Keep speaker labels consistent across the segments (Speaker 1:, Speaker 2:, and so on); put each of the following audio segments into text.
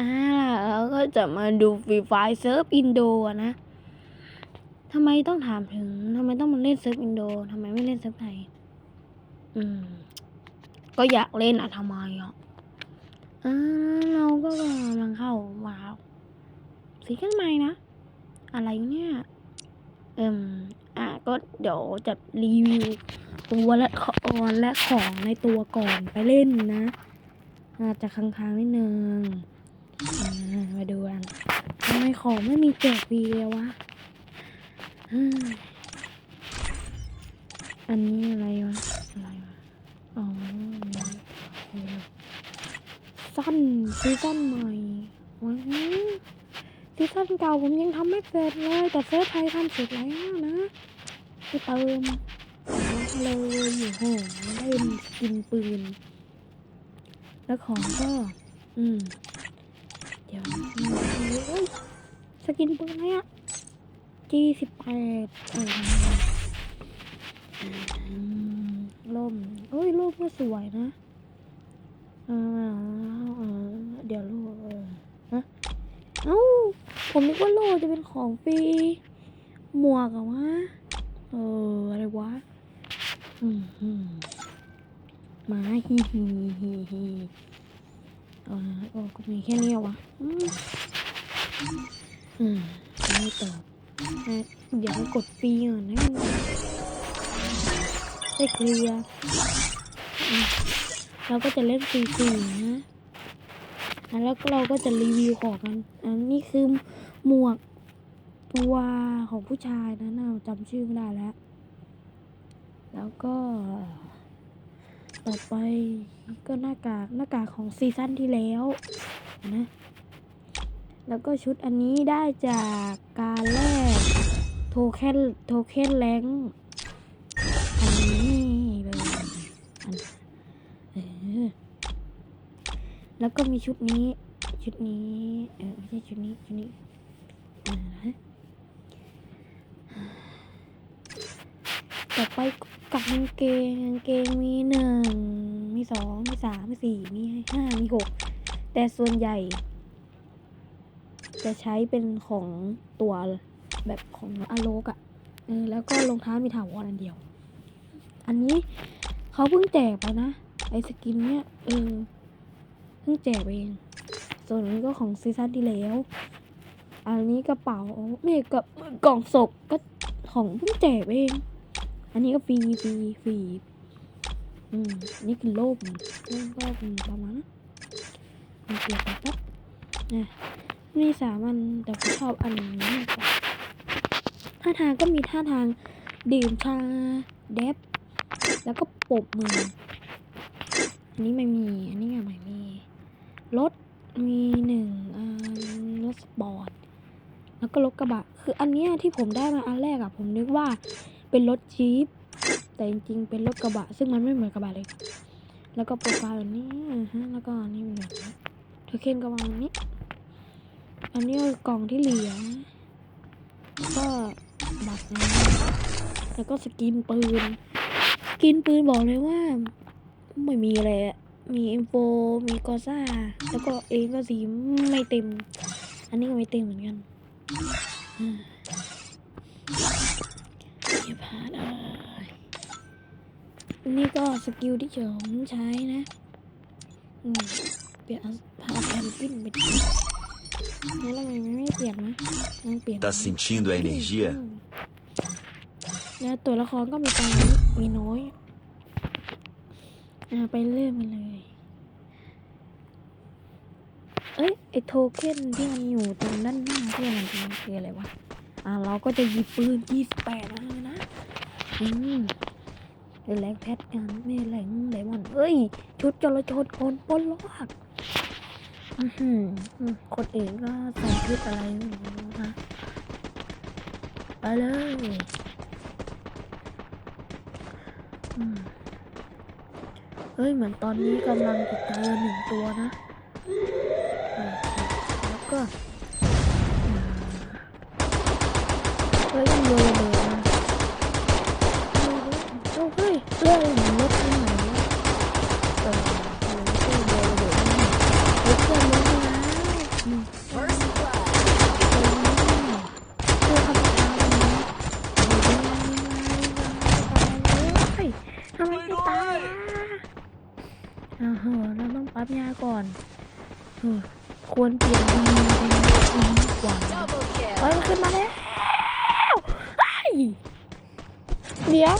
Speaker 1: อ่าเราก็จะมาดูฟรีไฟเซิร์ฟอินโดอะนะทำไมต้องถามถึงทำไมต้องมาเล่นเซิร์ฟอินโดทำไมไม่เล่นเซิร์ฟไทยอืม ก็อยากเล่นอะทำไมอะอ่าเราก็กำลังเข้าว้าวสีกันใหม่นะ อะไรเนี่ยเอิ่มอะก็เดี๋ยวจะรีวิวตัวและของและของในตัวก่อนไปเล่นนะอาจจะค้างๆนิดนึง มาดูกันทำไมของไม่มีแจกฟรีเลยวะอันนี้อะไรวะ อะไรวะ อ๋อสั้นซีซั่นใหม่ว้าวซีซั่นเก่าผมยังทำไม่เสร็จเลย แต่เซิร์ฟไทยทำเสร็จแล้วนะไปเติมเลยอยู่โหได้กินปืน แล้วของก็ อืม เดี๋ยวสกินปืนอะไรอะ G สิบแปดเออล่มเอ้ยรูปก็สวยนะเดี๋ยวรูปเออฮะเอ้า ผมนึกว่าโลจะเป็นของฟรี หมวกอะวะ เออ อะไรวะอืมมหมา ฮีฮีฮีฮี เออโอ้ก็มีแค่นี้วะอืมไม่ตอบเดี๋ยวกดฟรีก่อนนะได้เคลียร์เราก็จะเล่นฟรีๆนะแล้วก็เราก็จะรีวิวของกัน อันนี้คือหมวกตัวของผู้ชายนะเราจำชื่อไม่ได้แล้ว แล้วก็ ต่อไปก็หน้ากากหน้ากากของซีซั่นที่แล้วนะแล้วก็ชุดอันนี้ได้จากการแลกโทเค็นโทเค็นแรงอันนี้เลยอันเออแล้วก็มีชุดนี้ ชุดนี้เออไม่ใช่ชุดนี้ชุดนี้อ่าฮะต่อไป กับกางเกงกางเกงมีหนึ่งมีสองมีสามมีสี่มีห้ามีหกแต่ส่วนใหญ่ จะใช้เป็นของตัวแบบของอโลกอะ่ะเออแล้วก็รองเท้ามีถาวรอันเดียว อันนี้เขาเพิ่งแจกไปนะไอสกินเนี้ยเออเพิ่งแจกเอง ส่วนนี้ก็ของซีซั่นที่แล้ว อันนี้กระเป๋าไม่กับกล่องศพก็ของเพิ่งแจกเอง อันนี้ก็ฟรีฟรีฟรีอืมอนนี่คือโลบโลบก็ประมาณนั้นเอาเปลี่ยนไปแป๊บนะมีสามอันแต่ผมชอบอันนี้มากกว่าท่าทางก็มีท่าทางดื่มชาเดฟแล้วก็ปบมืออันนี้ไม่มี อันนี้ก็ไม่มีรถมีหนึ่งรถสปอร์ตแล้วก็รถกระบะ คืออันเนี้ยที่ผมได้มาอันแรกอะผมนึกว่า เป็นรถจี๊ปแต่จริงๆเป็นรถกระบะ ซึ่งมันไม่เหมือนกระบะเลย แล้วก็โปรไฟล์แบบนี้ฮะแล้วก็นนี้เป็นแบบนี้เทอร์เคนก็วางแบบนี้ อันนี้คือกล่องที่เหลือแล้วก็บัตรนะแล้วก็สกินปืนสกินปืนบอกเลยว่า ไม่มีอะไรอะมีอินโฟมีกอซ่า แล้วก็เองก็สีไม่เต็ม อันนี้ก็ไม่เต็มเหมือนกัน อ่าอย่าพลาดเลยอันนี่ก็สกิลที่ผมใช้นะอืมเปลี่ยนเอาพาแพนปิ้นไปดิแล้วทำไมมันไม่เปลี่ยนนะมันเปลี่ยน
Speaker 2: Tá sentindo a energia?
Speaker 1: อืมแล้วตัวละครก็มีตรงนี้มีน้อยอ่าไปเรื่อยมาเลย เอ้ยไอโทเค็นที่มันอยู่ตรงด้านหน้าที่มันเป็นคืออะไรวะ อ่าเราก็จะหยิบปืน 28นะนะ อืมเป็นแรงแพทกันไม่แรงไดมอนด์เอ้ย ชุดจรชนคนปนลอกอืมคนอื่นก็ใส่ชุดอะไรไม่รู้นะไปเลยเฮ้ย เหมือนตอนนี้กำลังจะเจอหนึ่งตัวนะ แล้วก็เฮ้ยโยนเบิดมา เฮ้ยเรื่องเล็กที่ไเออมันไม่ใช่เบอร์เด็กนะเล็กเกินนะทำไมไม่ตายอ่ฮะเราต้องปั๊บยาก่อนควรเปลี่ยนเป็นดีกว่าเฮ้ยมันขึ้นมาแล้วเดี๋ยว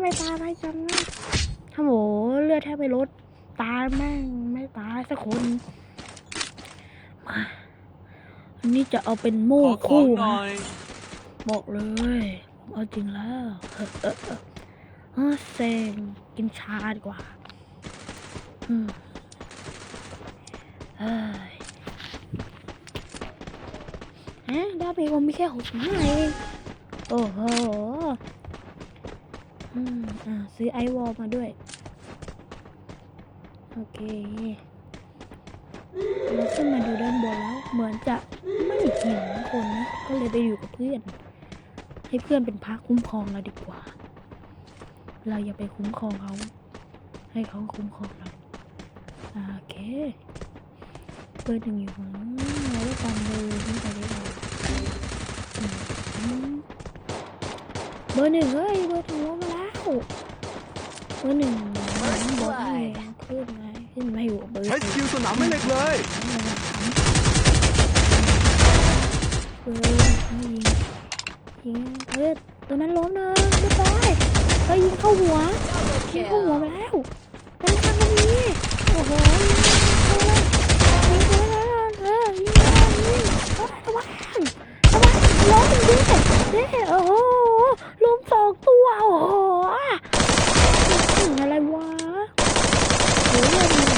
Speaker 1: ไม่ตายไปจังนะถ้าโหเลือดแทบไม่ลดตายแม่งไม่ตายสักคนมาอันนี้จะเอาเป็นโม่คู่
Speaker 3: นะ
Speaker 1: บอกเลยเอาจริงแล้วเออเออเออเออเซงกินชาดีกว่าอืมเอ้ยฮะดาเมจผมมีแค่หกห้าเองโอ้โห อืมอ่าซื้อไอวอลมาด้วย โอเคเราขึ้นมาดูด้านบนแล้ว เหมือนจะไม่เห็นคนนะ ก็เลยไปอยู่กับเพื่อน ให้เพื่อนเป็นพระคุ้มครองเราดีกว่า เราอย่าไปคุ้มครองเขา ให้เขาคุ้มครองเรา โอเคเบอร์หนึ่งอยู่ของเราด้วยกันเลยนี่ไปได้เลยอืม เบอร์หนึ่งเฮ้ยเบอร์หนึ่งลงมาแล้ว เบอร์หนึ่งบอกให้ขึ้นไงขึ้นมาอยู่กับเบอร์
Speaker 3: ใช้สกิลสนามไม่เหล็กเลย
Speaker 1: เออยิงยิงเออตัวนั้นล้มเลยเรียบร้อยเฮ้ยยิงเข้าหัว
Speaker 2: Double
Speaker 1: ยิงเข้าหัว
Speaker 2: kill.
Speaker 1: ไปแล้วนั่นทางกันนี้โอ้โหยิงเข้าเลยยิงเข้าเลยเออยิงเลยยิงเฮ้ยระวังระวังล้มดิเด้โอ้โหล้มสองตัวโอ้โหอื้อหืออะไรวะเหลือหนึ่ง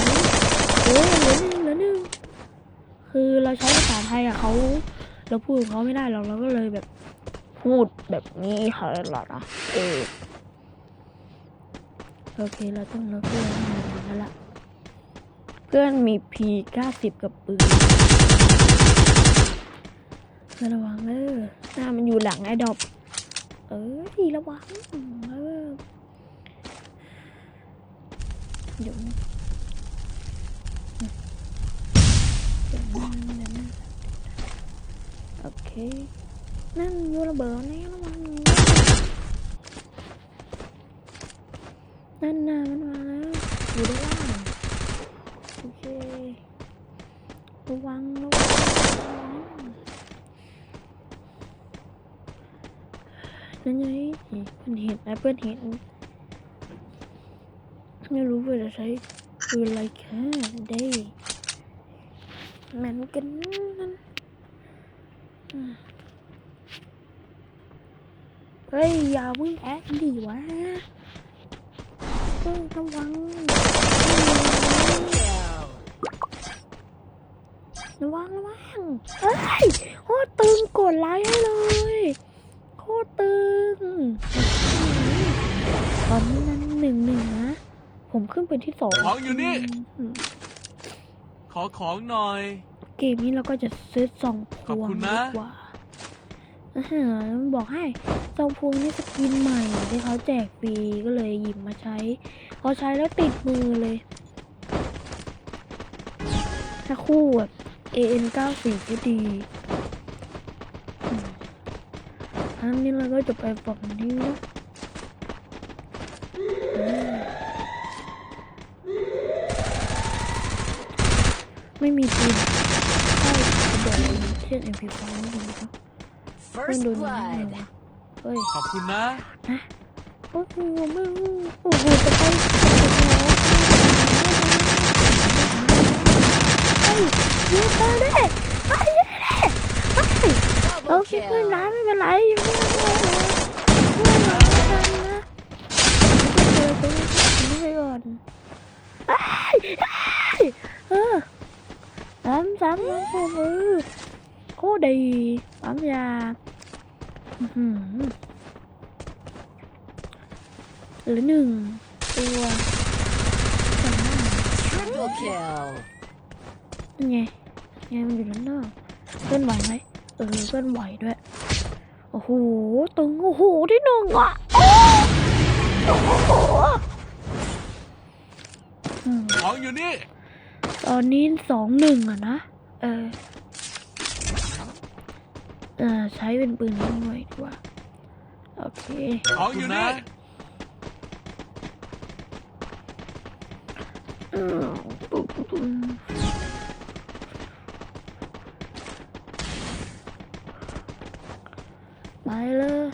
Speaker 1: เหลือเหลือหนึ่งเหลือหนึ่งคือเราใช้ภาษาไทยอะเขาเราพูดกับเขาไม่ได้หรอกเราก็เลยแบบพูดแบบนี้ค่ะหรอนะเออโอเคเราต้องเราเพื่อนมันแล้วล่ะเพื่อนมีพีเก้าสิบกับปืนระวังเออหน้ามันอยู่หลังไอ้ดอกเออดีระวังเออเดี๋ยว นั่นยนระเบิดนี่ระวังนั่นน่ะมันมาแล้วอยู่ด้านล่างโอเคระวังระวังนั่นไงเพื่อนเห็นนะเพื่อนเห็นไม่รู้ว่าจะใช้ปืนอะไรแค่ได้เหมือนกันนั่น เฮ้ย อย่าวิ่งแอคดิวะเฮ้ยระวัง
Speaker 2: Kill.
Speaker 1: ระวังระวังเฮ้ยโคตรตึงกดไลค์ให้เลยโคตรตึงตอนนี้นั้นหนึ่งหนึ่งนะ ผมขึ้นเป็นที่สอง
Speaker 3: ของอยู่นี่
Speaker 1: อืม
Speaker 3: ขอของหน่อย
Speaker 1: เกมนี้เราก็จะซื้อซองพ
Speaker 3: ขอบ
Speaker 1: วง
Speaker 3: คุณ
Speaker 1: ดี
Speaker 3: นะ
Speaker 1: กว่าอ่าฮะบอกให้ซองพวงนี่สกินใหม่ที่เขาแจกฟรีก็เลยหยิบมาใช้พอใช้แล้วติดมือเลย ถ้าคู่แบบ AN 94 ก็ดีอืมอันนี้เราก็จะไปฝั่งนี้นะอืมไม่มีปืนใช่ก ระบอกเช่น MP5 ไม่ดีครับเพื่อน
Speaker 2: First
Speaker 1: โดนยิงได้ไง
Speaker 2: blood.
Speaker 1: วะเฮ้ย
Speaker 3: ขอบคุณนะ
Speaker 1: โอ้โหไม่รู้โอ้โหจะไปเฮ้ยยืนไปได้เฮ้ยยืนได้เฮ้ย โอ
Speaker 2: Double
Speaker 1: เคเพื่อน
Speaker 2: kill.
Speaker 1: ร้านไม่เป็นไรยังไม่เป็นไรเพื่อนร้านกันนะเดี๋ยวตรงนี้ไปก่อนเอ้ยเอ้ยเออสามสามน้องผมเออโคตร ดีปั๊มยาอื้อหือเหลือหนึ่งตัวสอง
Speaker 2: Triple kill.
Speaker 1: นั่นไงไงมันอยู่ด้านนอกเพื่อนไหวไหมเออเพื่อนไหวด้วย โอ้โหตึงโอ้โหที่หนึ่งอะโอ้โหอืม
Speaker 3: ของอยู่นี่
Speaker 1: ตอนนี้สองหนึ่งอะนะ เออ จใช้เป็นปืนยิงหน่อยดีกว่า โอเค
Speaker 3: เอาอยู่นะ
Speaker 1: ไปเลย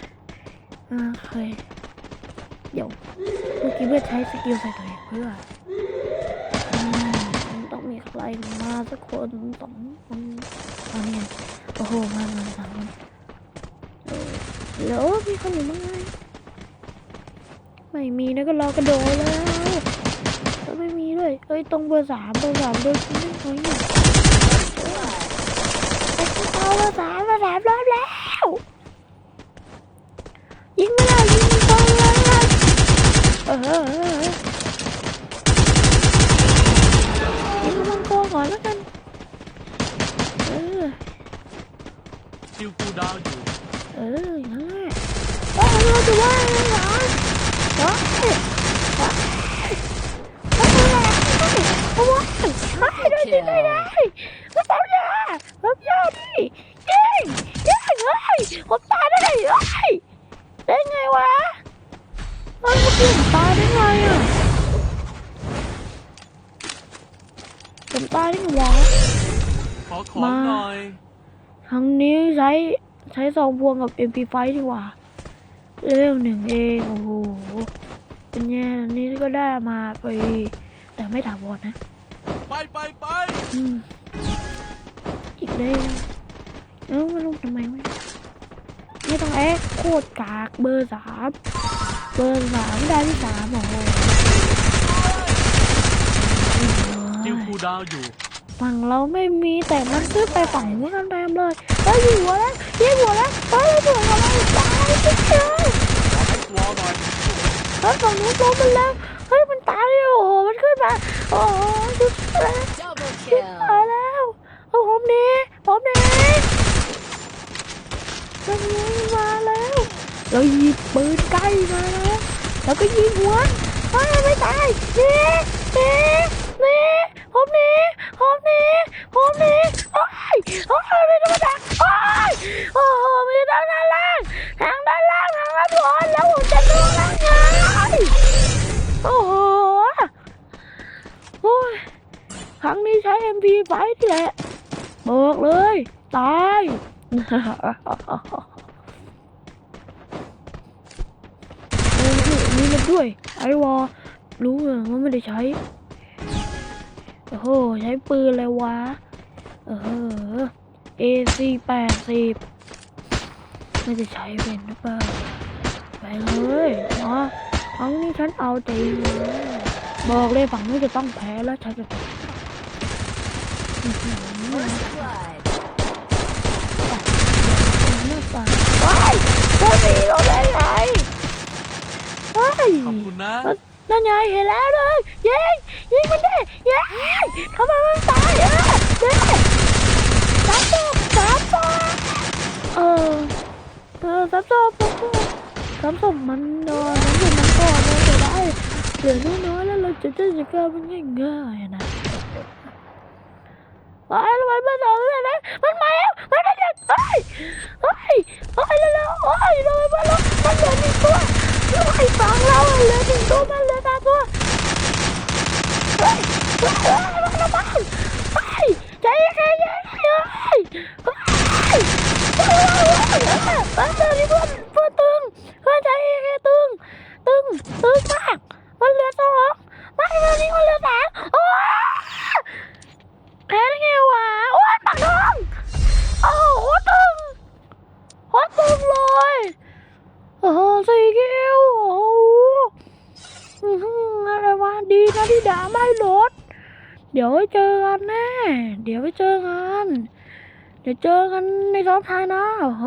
Speaker 1: โอเคเดี๋ยวเมื่อกี้เพื่อใช้สกิลใส่ตัวเองเพื่อต้องมีใครมาสักคนสอง โอ้โหมามาสามคนเออเดี๋ยวมีคนอยู่มั้งไงไม่มีนะก็รอกระโดดแล้วแล้วไม่มีด้วยเอ้ยตรงเบอร์สามเบอร์สามโดนยิงได้ไหมเนี่ยไอ้เขามาสามมาสามรอบแล้วยิงไม่ได้ยิงไม่ตรงเลยเออเออเออเออยิงมังกรก่อนแล้วกัน เออ
Speaker 3: ชิวกูดาวอยู่
Speaker 1: เอออย่างนั้นแหละว่าเราจะว่าไร ซองพวงกับ MP5 ดีกว่าเร็วหนึ่งเองโอ้โหเป็นไงอันนี้ก็ได้มาไป แต่ไม่ถาวรนะ
Speaker 3: ไปไปไป
Speaker 1: อืมอีกแล้วเอ้ามาลงทำไมวะไม่ต้องแอคโคตรกากเบอร์สามเบอร์สามได้ที่สามโอ้โห
Speaker 3: ชิวกูดาวอยู่
Speaker 1: ฝั่งเราไม่มีแต่มันขึ้นไปฝั่งนู้นกันเต็มเลยเฮ้ยยิงหัวแล้วยิงหัวแล้วเฮ้ยหัวเราตายไปเลย
Speaker 3: ขอให้ตัวหน่อย
Speaker 1: เฮ้ยฝั่งนู้น ล้มมันแล้ว เฮ้ยมันตายโอ้โหมันขึ้นมา โอ้โหดูแล้ว
Speaker 2: Double
Speaker 1: ตายแล้วโอ้ผมนี้ผมนี้มันมาแล้ว เราหยิบปืนใกล้มาแล้วแล้วก็ยิงหัวเฮ้ยไม่ตายนีหนีหนีผมนี้ผมนี้ผมนี้โอ้ย ไฟที่แหละบอกเลย ตายโอ้โหมีมันด้วย ไอวอรู้เหรอว่าไม่ได้ใช้ โอ้โห ใช้ปืนเลยวะ เออ AC แปดสิบไม่ได้ใช้เป็นหรือเปล่า ไปเลยมาครั้งนี้ฉันเอาจริงบอกเลยฝั่งนี้จะต้องแพ้แล้วฉันจะ อื้อหือ
Speaker 2: First blood.
Speaker 1: หน้าตาว้ายโดนตีเราได้ไงว้าย
Speaker 3: ขอบคุณนะ
Speaker 1: นั่นไงเห็นแล้วเลยยิงยิงมันดิยิงทำไมมันตายเออเด้สามตัวสามตัวเออเออสามตัวสามตัวมันนอนสามตัวมันก่อนเราจะได้เหลือน้อยๆแล้วเราจะได้จัดการมันง่ายๆ นะว้ายทำไมมันต่อไม่ได้มันมาแล้วมันมาแล้วเฮ้ยเฮ้ยเฮ้ยแล้วๆเฮ้ยทำไมมันแล้วมันเหลือหนึ่งตัวไอ้ฟังเราเหลือหนึ่งตัวมันเหลือสามตัวเฮ้ยเฮ้ยเฮ้ยมันระวังเฮ้ยใจเย็นๆเฮ้ยเฮ้ยเฮ้ยเฮ้ยเฮ้ยเฮ้ยเฮ้ยเพื่อนเพื่อนตึงเพื่อนใจเย็นๆตึงตึงตึงมากมันเหลือสองไม่มันนี่มันเหลือสามโอ้แพ้ได้ไงวะโอ้ยปากทองโอ้โหตึงโคตรตึงเลยโอ้โหสี่คิวโอ้โหอื้อหืออะไรวะดีนะที่ด่าไม่ลด เดี๋ยวไว้เจอกันแน่ เดี๋ยวไว้เจอกัน เดี๋ยวเจอกันในซอฟไทยนะโอ้โห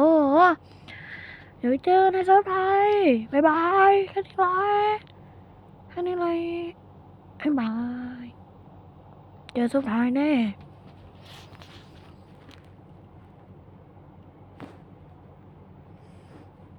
Speaker 1: เดี๋ยวไว้เจอในซอฟไทยบายบายแค่นี้เลยแค่นี้เลยบายบาย เจอซอฟไทยแน่